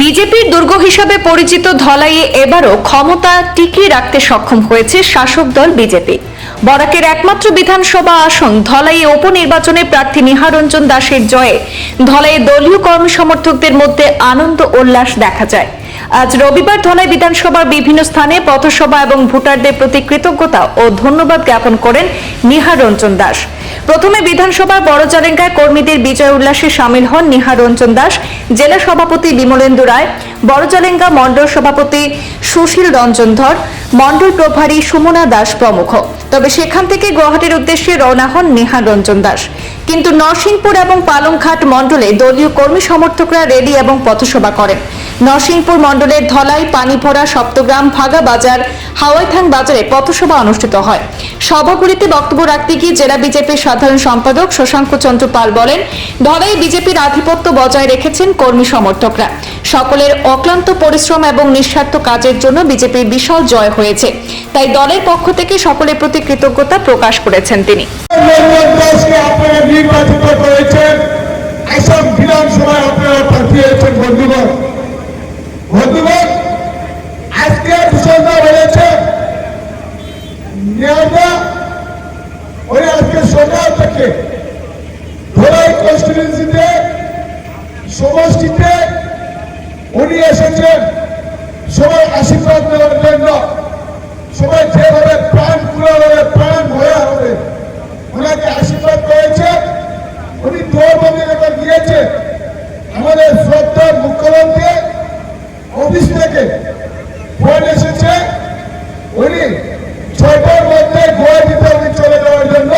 বিজেপির দুর্গ হিসাবে পরিচিত ধলাইয়ে এবারও ক্ষমতা টিকিয়ে রাখতে সক্ষম হয়েছে শাসক দল বিজেপি। বরাকের একমাত্র বিধানসভা আসন ধলাইয়ে উপনির্বাচনে প্রার্থী নিহারঞ্জন দাসের জয়ে ধলাইয়ে দলীয় কর্মী সমর্থকদের মধ্যে আনন্দ উল্লাস দেখা যায়। আজ রবিবার ধলাই বিধানসভার বিভিন্ন স্থানে পথসভা এবং ভোটারদের প্রতি কৃতজ্ঞতা ও ধন্যবাদ জ্ঞাপন করেন নিহার রঞ্জন দাস। প্রথমে বিধানসভার বড়জারেঙ্গায় কর্মীদের বিজয় উল্লাসে সামিল হন নিহার রঞ্জন দাস, জেলা সভাপতি বিমলেন্দু রায় বড়জালেঙ্গা মণ্ডল সভাপতি সুশীল রঞ্জন ধর, মণ্ডল প্রভারী সুমনা দাস প্রমুখ। তবে সেখান থেকে গুয়াহাটির উদ্দেশ্যে রওনা হন নিহার রঞ্জন দাস। কিন্তু নরসিংপুর এবং পালংঘাট মণ্ডলে দলীয় কর্মী সমর্থকরা রেলি এবং পথসভা করেন। নরসিংপুর মণ্ডলের ধলাই, পানিভরা, সপ্তগ্রাম ফাগা বাজার হাওয়াইথাং বাজারে পথসভা অনুষ্ঠিত হয়। সভাগুলিতে বক্তব্য রাখতে গিয়ে জেলা বিজেপির সাধারণ সম্পাদক শশাঙ্ক চন্দ্র পাল বলেন ধলাই বিজেপির আধিপত্য বজায় রেখেছেন কর্মী সমর্থকরা। সকলের অক্লান্ত পরিশ্রম এবং নিঃস্বার্থ কাজের জন্য বিজেপির বিশাল জয় হয়েছে। তাই দলের পক্ষ থেকে সকলের প্রতি কৃতজ্ঞতা প্রকাশ করেছেন তিনি। বিধানসভায় আপনারা পাঠিয়েছেন বন্ধুগণ আজকে সন্ধ্যা বলেছে নেওয়া ওই আজকে সকাল থেকে কনস্টিটিউন্সিতে সমষ্টিতে উনি এসেছেন। সবাই আশীর্বাদ নেওয়ার জন্য। সবাই যেভাবে প্রাণ হবে প্রাণ ভয়া হবে ওনাকে আশীর্বাদ করেছে। উনি দৌড়বন্দি করে গিয়েছে আমাদের শ্রদ্ধার মুখ্যমন্ত্রী অফিস থেকে ফোন এসেছে। উনি ছয়টার মধ্যে গুয়াহাটিতে উনি চলে যাওয়ার জন্য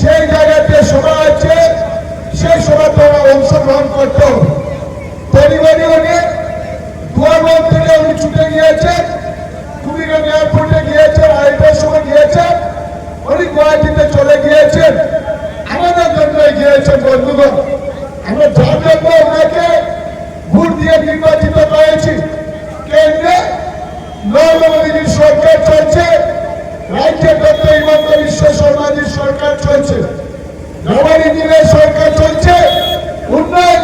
সেই জায়গাতে সভা আছে সেই সভাতে ওরা অংশগ্রহণ করতে হবে তৈরি উনি দুয়ারবন্দ থেকে উনি ছুটে গিয়েছেন কুড়িগ্রাম এয়ারপোর্টে গিয়েছেন আড়াইটার সময় গিয়েছেন উনি গুয়াহাটিতে চলে গিয়েছেন আমাদের জন্য গিয়েছেন বন্ধুগণ আমরা যার জন্য ওনাকে ভোট দিয়ে নির্বাচিত করেছি কেন্দ্রে নরেন্দ্র মোদীর সরকার চলছে রাজ্যে ডক্টর হিমন্ত বিশ্ব সরকার চলছে। নবানী দিনের সরকার চলছে উন্নয়ন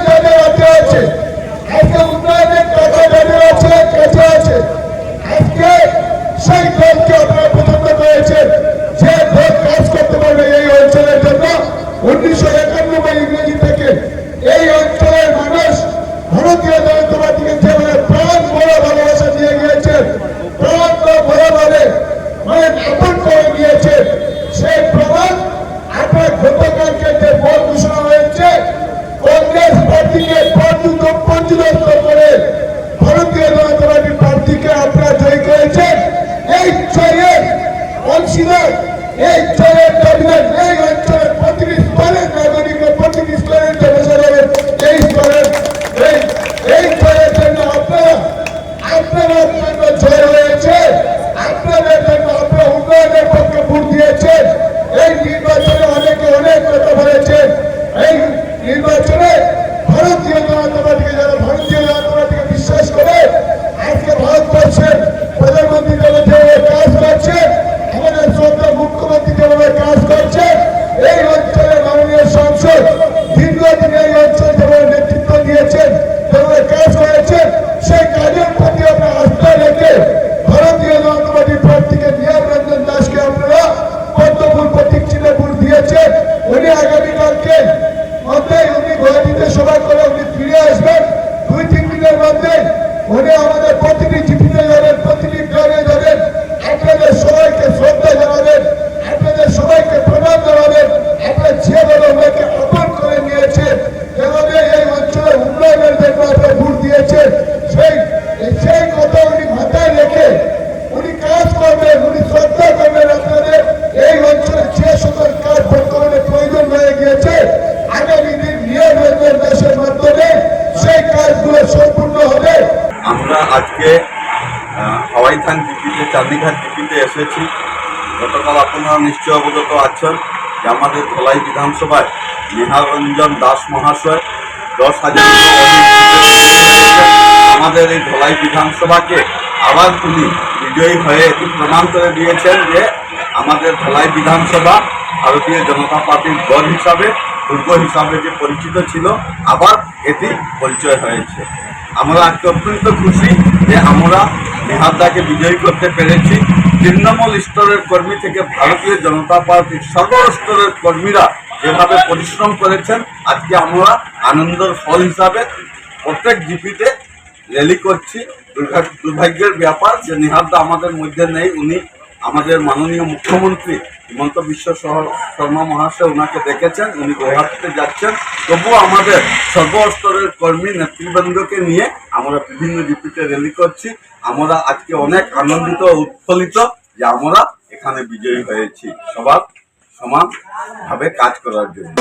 অংশীদার এই জয়ের দাবিদার এই অঞ্চলের প্রতিটি স্তরের নাগরিক ও প্রতিটি স্তরের জনসাধারণ এই স্তরের এই এই জয়ের জন্য আপনারা আপনারা জন্য জয় হয়েছে, আপনাদের জন্য আপনার উন্নয়নের পক্ষে ভোট দিয়েছেন। এই নির্বাচনে অনেকে অনেক কথা বলেছেন উনি আমাদের প্রতিটি চিঠিতে যাবেন, প্রতিটি গ্রামে যাবেন। আপনাদের সবাইকে শ্রদ্ধা জানাবেন, আপনাদের সবাইকে প্রণাম জানাবেন। আপনার যেভাবে ওনাকে আপন করে নিয়েছে যেভাবে এই অঞ্চলের উন্নয়নের জন্য আপনার ভোট দিয়েছে সেই সেই কথা উনি মাথায় রেখে উনি কাজ করবেন, উনি শ্রদ্ধা আজকে হাওয়াইথান জিপিতে চাঁদিঘাট জিপিতে এসেছি। গতকাল আপনারা নিশ্চয় অবগত আছেন যে আমাদের ধলাই বিধানসভায় নেহার রঞ্জন দাস মহাশয় দশ হাজার আমাদের এই ধলাই বিধানসভাকে আবার তিনি বিজয়ী হয়ে এটি প্রমাণ করে দিয়েছেন যে আমাদের ধলাই বিধানসভা ভারতীয় জনতা পার্টির দল হিসাবে, দুর্গ হিসাবে যে পরিচিত ছিল, আবার এটি পরিচয় হয়েছে। আমরা আজকে অত্যন্ত খুশি যে আমরা নেহাদাকে বিজয়ী করতে পেরেছি। তৃণমূল স্তরের কর্মী থেকে ভারতীয় জনতা পার্টির সর্বস্তরের কর্মীরা যেভাবে পরিশ্রম করেছেন, আজকে আমরা আনন্দের ফল হিসাবে প্রত্যেক জিপিতে র্যালি করছি। দুর্ভা- দুর্ভাগ্যের ব্যাপার যে নিহারদা আমাদের মধ্যে নেই, উনি আমাদের মাননীয় মুখ্যমন্ত্রী হিমন্ত বিশ্ব শর্মা মহাশয় ওনাকে দেখেছেন, উনি গৌহাটিতে যাচ্ছেন। তবুও আমাদের সর্বস্তরের কর্মী নেতৃবৃন্দকে নিয়ে আমরা বিভিন্ন ডিপিতে র্যালি করছি। আমরা আজকে অনেক আনন্দিত উৎফুল্লিত যে আমরা এখানে বিজয়ী হয়েছি। সবার সমানভাবে কাজ করার জন্য।